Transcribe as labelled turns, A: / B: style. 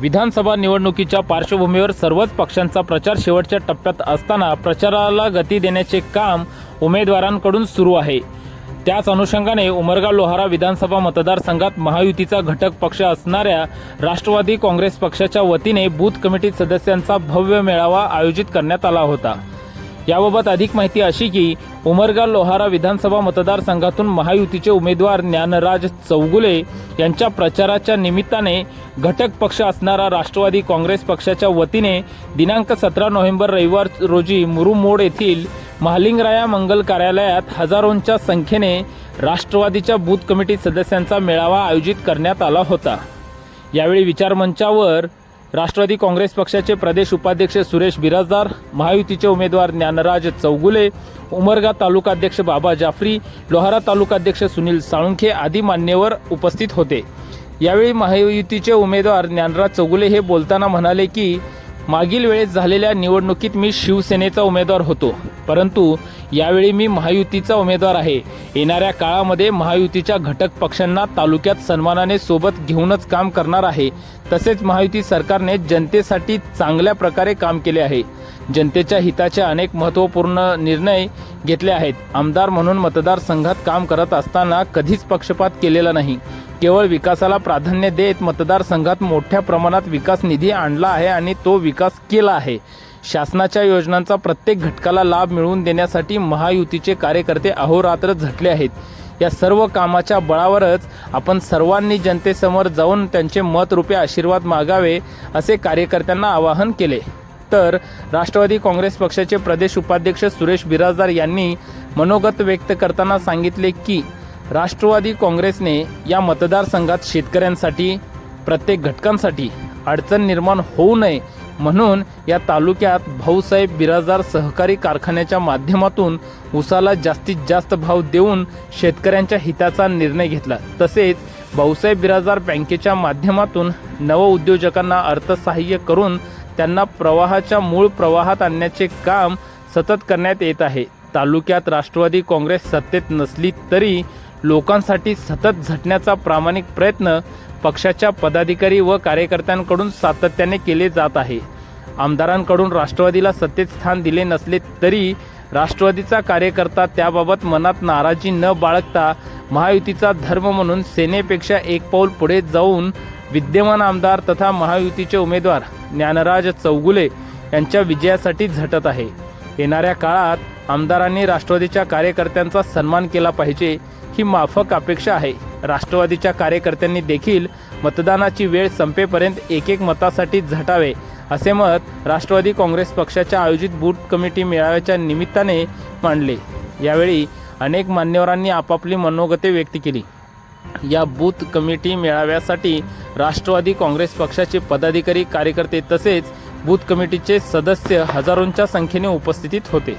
A: विधानसभा निवडणुकीच्या पार्श्वभूमीवर सर्वच पक्षांचा प्रचार शेवटच्या टप्प्यात असताना प्रचाराला गती देण्याचे काम उमेदवारांकडून सुरू आहे. त्याच अनुषंगाने उमरगा लोहारा विधानसभा मतदारसंघात महायुतीचा घटक पक्ष असणाऱ्या राष्ट्रवादी काँग्रेस पक्षाच्या वतीने बूथ कमिटी सदस्यांचा भव्य मेळावा आयोजित करण्यात आला होता. याबाबत अधिक माहिती अशी की उमरगा लोहारा विधानसभा मतदारसंघातून महायुतीचे उमेदवार ज्ञानराज चौगुले यांच्या प्रचाराच्या निमित्ताने घटक पक्ष असणारा राष्ट्रवादी काँग्रेस पक्षाच्या वतीने दिनांक सतरा नोव्हेंबर रविवार रोजी मुरुमोड येथील महालिंगराया मंगल कार्यालयात हजारोंच्या संख्येने राष्ट्रवादीच्या बूथ कमिटी सदस्यांचा मेळावा आयोजित करण्यात आला होता. यावेळी विचारमंचावर राष्ट्रवादी काँग्रेस पक्षाचे प्रदेश उपाध्यक्ष सुरेश बिराजदार महायुतीचे उमेदवार ज्ञानराज चौगुले उमरगा तालुकाध्यक्ष बाबा जाफरी लोहारा तालुकाध्यक्ष सुनील साळुंखे आदी मान्यवर उपस्थित होते. यावेळी महायुतीचे उमेदवार ज्ञानराज चौगुले हे बोलताना म्हणाले की मागील वेळेस झालेल्या निवडणुकीत मी शिवसेनेचा उमेदवार होतो. परंतु यावेळी मी महायुतीचा उमेदवार आहे. येणाऱ्या काळामध्ये महायुतीच्या घटक पक्षांना तालुक्यात सन्मानाने सोबत घेऊनच काम करणार आहे. तसेच महायुती सरकारने जनतेसाठी चांगल्या प्रकारे काम केले आहे. जनतेच्या हिताचे अनेक महत्त्वपूर्ण निर्णय घेतले आहेत. आमदार म्हणून मतदारसंघात काम करत असताना कधीच पक्षपात केलेला नाही. केवळ विकासाला प्राधान्य देत मतदारसंघात मोठ्या प्रमाणात विकास निधी आणला आहे आणि तो विकास केला आहे. शासनाच्या योजनांचा प्रत्येक घटकाला लाभ मिळवून देण्यासाठी महायुतीचे कार्यकर्ते अहोरात्र झटले आहेत. या सर्व कामाच्या बळावरच आपण सर्वांनी जनतेसमोर जाऊन त्यांचे मतरूपे आशीर्वाद मागावे असे कार्यकर्त्यांना आवाहन केले. तर राष्ट्रवादी काँग्रेस पक्षाचे प्रदेश उपाध्यक्ष सुरेश बिराजदार यांनी मनोगत व्यक्त करताना सांगितले की राष्ट्रवादी काँग्रेसने या मतदारसंघात शेतकऱ्यांसाठी प्रत्येक घटकांसाठी अडचण निर्माण होऊ नये. म्हणून या तालुक्यात भाऊसाहेब बिराजदार सहकारी कारखान्याच्या माध्यमातून उसाला जास्तीत जास्त भाव देऊन शेतकऱ्यांच्या हिताचा निर्णय घेतला. तसेच भाऊसाहेब बिराजदार बँकेच्या माध्यमातून नवउद्योजकांना अर्थसहाय्य करून त्यांना प्रवाहाच्या मूळ प्रवाहात आणण्याचे काम सतत करण्यात येत आहे. तालुक्यात राष्ट्रवादी काँग्रेस सत्तेत नसली तरी लोकांसाठी सतत झटण्याचा प्रामाणिक प्रयत्न पक्षाच्या पदाधिकारी व कार्यकर्त्यांकडून सातत्याने केले जात आहे. आमदारांकडून राष्ट्रवादीला सत्तेत स्थान दिले नसले तरी राष्ट्रवादीचा कार्यकर्ता त्याबाबत मनात नाराजी न बाळगता महायुतीचा धर्म म्हणून सेनेपेक्षा एक पाऊल पुढे जाऊन विद्यमान आमदार तथा महायुतीचे उमेदवार ज्ञानराज चौगुले यांच्या विजयासाठी झटत आहे. येणाऱ्या काळात आमदारांनी राष्ट्रवादीच्या कार्यकर्त्यांचा सन्मान केला पाहिजे ही माफक अपेक्षा आहे. राष्ट्रवादीच्या कार्यकर्त्यांनी देखील मतदानाची वेळ संपेपर्यंत एक एक मतासाठी झटावे असे मत राष्ट्रवादी काँग्रेस पक्षाच्या आयोजित बूथ कमिटी मेळाव्याच्या निमित्ताने मांडले. यावेळी अनेक मान्यवरांनी आपापली मनोगते व्यक्त केली. या बूथ कमिटी मेळाव्यासाठी राष्ट्रवादी काँग्रेस पक्षाचे पदाधिकारी कार्यकर्ते तसेच बूथ कमिटीचे सदस्य हजारोंच्या संख्येने उपस्थितीत होते.